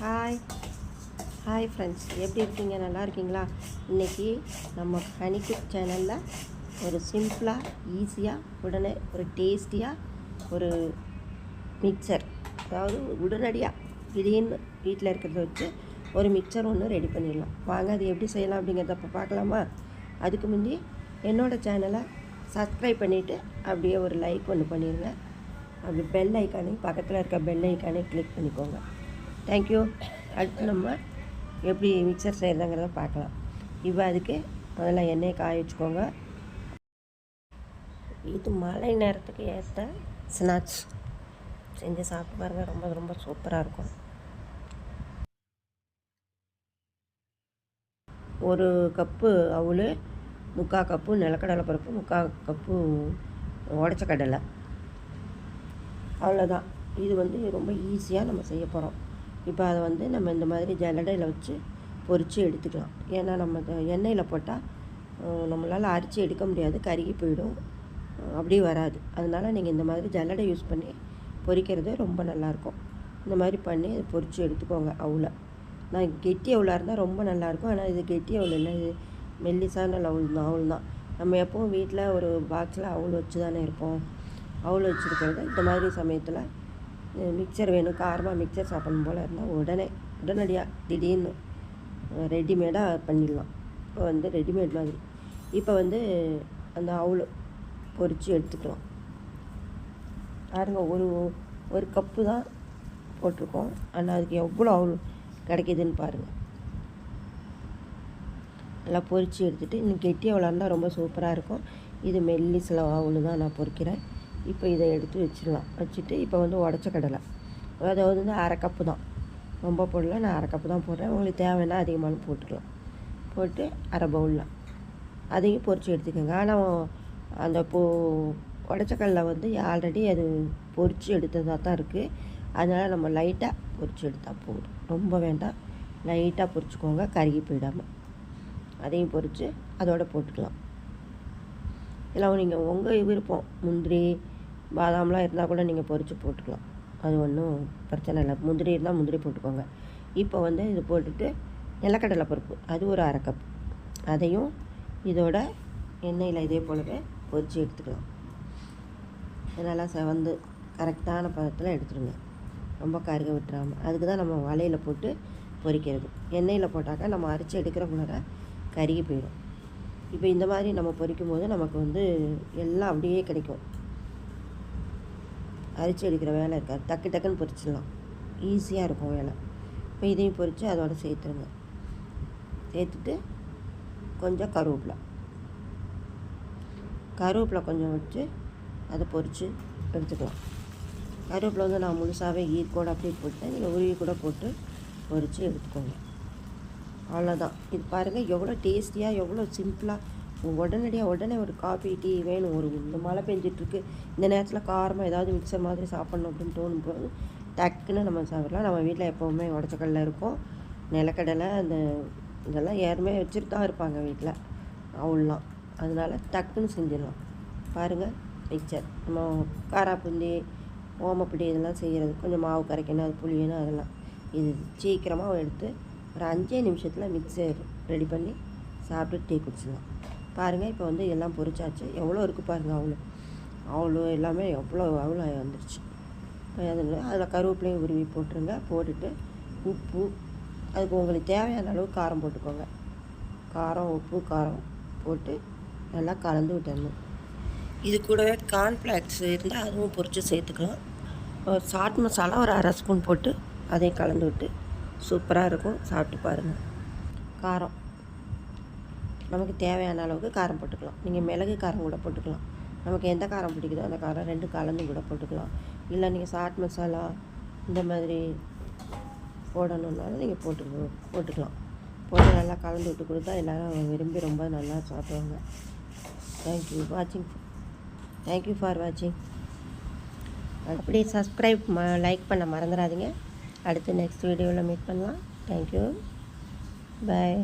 Hi hi friends எப்படி இருக்கீங்க? நல்லா இருக்கீங்களா? இன்றைக்கி நம்ம ஹனிக்கு சேனலில் ஒரு சிம்பிளாக ஈஸியாக உடனே ஒரு டேஸ்டியாக ஒரு மிக்சர் அதாவது உடனடியாக திடீர்னு வீட்டில் இருக்கிறத வச்சு ஒரு மிக்சர் ஒன்று ரெடி பண்ணிடலாம். வாங்க அது எப்படி செய்யலாம் அப்படிங்கிறத அப்போ பார்க்கலாமா? அதுக்கு முந்தி என்னோடய சேனலை சப்ஸ்கிரைப் பண்ணிவிட்டு அப்படியே ஒரு லைக் ஒன்று பண்ணிடுங்க அப்படி பெல் ஐக்கானையும் பக்கத்தில் இருக்க பெல் ஐக்கானையும் கிளிக் பண்ணிக்கோங்க. தேங்க்யூ அடுத்து நம்ம எப்படி மிக்சர் செய்கிறதுங்கிறத பார்க்கலாம். இப்போ அதுக்கு முதல்ல எண்ணெயை காய வச்சுக்கோங்க. இது மழை நேரத்துக்கு ஏற்ற ஸ்நாக்ஸ் செஞ்சு சாப்பிட்டு பாருங்கள் ரொம்ப ரொம்ப சூப்பராக இருக்கும். ஒரு கப்பு அவுள் முக்கால் கப்பு நிலக்கடலை பருப்பு முக்கால் கப்பு உடச்ச கடலை. அவ்வளோதான் இது வந்து ரொம்ப ஈஸியாக நம்ம செய்ய போகிறோம் இப்போ அதை வந்து நம்ம இந்த மாதிரி ஜல்லடையில் வச்சு பொரித்து எடுத்துக்கலாம். ஏன்னா நம்ம எண்ணெயில் போட்டால் நம்மளால் அரிச்சு எடுக்க முடியாது கருகி போயிடும். அப்படியே வராது. அதனால் நீங்கள் இந்த மாதிரி ஜல்லடை யூஸ் பண்ணி பொரிக்கிறது ரொம்ப நல்லாயிருக்கும். இந்த மாதிரி பண்ணி அதை பொரித்து எடுத்துக்கோங்க அவ்வளோ நான் கெட்டி அவ்வளோ இருந்தால் ரொம்ப நல்லாயிருக்கும். ஆனால் இது கெட்டி அவ்வளோ இல்லை இது மெல்லிசான லவுல் தான் அவுள் தான். நம்ம எப்போவும் வீட்டில் ஒரு பாக்ஸில் அவுள் வச்சு தானே இருப்போம். அவுள் வச்சுருக்கிறது இந்த மாதிரி சமயத்தில் மிக்சர் வேணும். காரமாக மிக்சர் சாப்பிடணும் போல் இருந்தால் உடனே உடனடியாக திடீர்னு ரெடிமேடாக பண்ணிடலாம். இப்போ வந்து ரெடிமேட் மாதிரி. இப்போ வந்து அந்த அவுள் பொரித்து எடுத்துக்கலாம். பாருங்கள் ஒரு ஒரு கப்பு தான் போட்டிருக்கோம். ஆனால் அதுக்கு எவ்வளோ அவுள் கிடைக்கிதுன்னு பாருங்கள் நல்லா பொரித்து எடுத்துகிட்டு இன்னும் கெட்டி அவ்வளோ இருந்தால் ரொம்ப சூப்பராக இருக்கும். இது மெல்லிசில் அவுள் தான் நான் பொரிக்கிறேன். இப்போ இதை எடுத்து வச்சிடலாம். வச்சுட்டு இப்போ வந்து உடச்ச கடலை. அதாவது வந்து அரை கப்பு தான். ரொம்ப போடல நான் அரை கப்பு தான் போடுறேன். உங்களுக்கு தேவைன்னா அதிகமான போட்டுக்கலாம். போட்டு அரை பவுலில். அதையும் பொரித்து எடுத்துக்கோங்க. ஆனால் அந்த போ உடச்ச கடலை வந்து ஆல்ரெடி அது பொரித்து எடுத்ததாக தான் இருக்குது அதனால் நம்ம லைட்டாக பொரித்து எடுத்தால் போதும். ரொம்ப வேண்டாம். லைட்டாக பொரிச்சுக்கோங்க கருகி போயிடாமல் அதையும் பொரித்து அதோடு போட்டுக்கலாம். இல்லை நீங்கள் உங்கள் விருப்பம். முந்திரி பாதாம்லாம் இருந்தால் கூட நீங்கள் பொரித்து போட்டுக்கலாம். அது ஒன்றும் பிரச்சனை இல்லை. முந்திரி இருந்தால் முந்திரி போட்டுக்கோங்க. இப்போ வந்து இது போட்டுட்டு நிலக்கடலை பருப்பு. அது ஒரு அரை கப் அதையும் இதோட எண்ணெயில் இதே போலவே பொரித்து எடுத்துக்கலாம். நல்லா செவந்து கரெக்டான பதத்தில் எடுத்துருங்க. ரொம்ப கருக விட்டுறாமல் அதுக்கு தான் நம்ம வலையில் போட்டு பொரிக்கிறது. எண்ணெயில் போட்டாக்கா நம்ம அரைச்சி எடுக்கிறக்குள்ளார கருகி போயிடும். இப்போ இந்த மாதிரி நம்ம பொரிக்கும் போது நமக்கு வந்து எல்லாம் அப்படியே கிடைக்கும். அரிச்சு எடுக்கிற வேலை இருக்காது. டக்கு டக்குன்னு பொரிச்சிடலாம். ஈஸியாக இருக்கும் வேலை. இப்போ இதையும் பொரித்து அதோட சேர்த்துருங்க. சேர்த்துட்டு கொஞ்சம் கருவேப்பிலை. கருவேப்பிலை கொஞ்சம் வச்சு அதை பொரித்து எடுத்துக்கலாம். கருவேப்பிலை வந்து நான் முழுசாகவே ஈர்க்கோடு அப்படியே போட்டேன் நீங்கள் உருவி கூட போட்டு பொரித்து எடுத்துக்கோங்க. அவ்வளோதான் இது பாருங்கள் எவ்வளோ டேஸ்டியாக எவ்வளோ சிம்பிளாக உடனடியாக உடனே ஒரு காஃபி டீ வேணும். ஒரு இந்த மழை பெஞ்சிட்ருக்கு. இந்த நேரத்தில் காரமாக ஏதாவது மிக்சர் மாதிரி சாப்பிட்ணும் அப்படின்னு தோணும் போது டக்குன்னு நம்ம சாப்பிடலாம். நம்ம வீட்டில் எப்போவுமே உடச்சக்கடலை இருக்கும். நிலக்கடலை அந்த இதெல்லாம் யாருமே வச்சுட்டு தான் இருப்பாங்க வீட்டில் அவ்வளோலாம் அதனால டக்குன்னு செஞ்சிடலாம். பாருங்கள் மிக்சர் நம்ம காராப்புந்தி ஓமப்பிடி இதெல்லாம் செய்கிறது கொஞ்சம் மாவு கரைக்கணும் அது புளியணும் அதெல்லாம். இது சீக்கிரமாக எடுத்து ஒரு அஞ்சே நிமிஷத்தில் மிக்சர் ரெடி பண்ணி சாப்பிட்டு டீ குடிச்சிடலாம். பாருங்கள் இப்போ வந்து எல்லாம் பொரிச்சாச்சு. எவ்வளோ இருக்குது பாருங்கள் அவ்வளோ அவ்வளோ எல்லாமே எவ்வளோ அவ்வளோ வந்துருச்சு. அதில் அதில் கருவேப்பிலையும் உருவி போட்டுருங்க. போட்டுட்டு உப்பு அதுக்கு உங்களுக்கு தேவையான அளவு காரம் போட்டுக்கோங்க. காரம் உப்பு காரம் போட்டு நல்லா கலந்து விட்டுடணும் இது கூடவே கார்ன்ஃப்ளாக்ஸ் இருந்தால் அதுவும் பொரித்து சேர்த்துக்கலாம். சாட் மசாலா ஒரு அரை ஸ்பூன் போட்டு அதையும் கலந்து விட்டு சூப்பராக இருக்கும். சாப்பிட்டு பாருங்கள் காரம். நமக்கு தேவையான அளவுக்கு காரம் போட்டுக்கலாம். நீங்கள் மிளகு காரம் கூட போட்டுக்கலாம். நமக்கு எந்த காரம் பிடிக்குதோ அந்த காரம் ரெண்டு கலந்து கூட போட்டுக்கலாம். இல்லை நீங்கள் சாட் மசாலா இந்த மாதிரி போடணுன்னாலும் நீங்கள் போட்டு போட்டுக்கலாம். போட்டு நல்லா கலந்து விட்டு கொடுத்தா எல்லோரும் விரும்பி ரொம்ப நல்லா சாப்பிடுவாங்க. தேங்க்யூ வாட்சிங் தேங்க்யூ ஃபார் வாட்சிங் அப்படியே சப்ஸ்கிரைப் ம லைக் பண்ண மறந்துடாதீங்க. அடுத்து நெக்ஸ்ட் வீடியோவில் மீட் பண்ணலாம். Thank you bye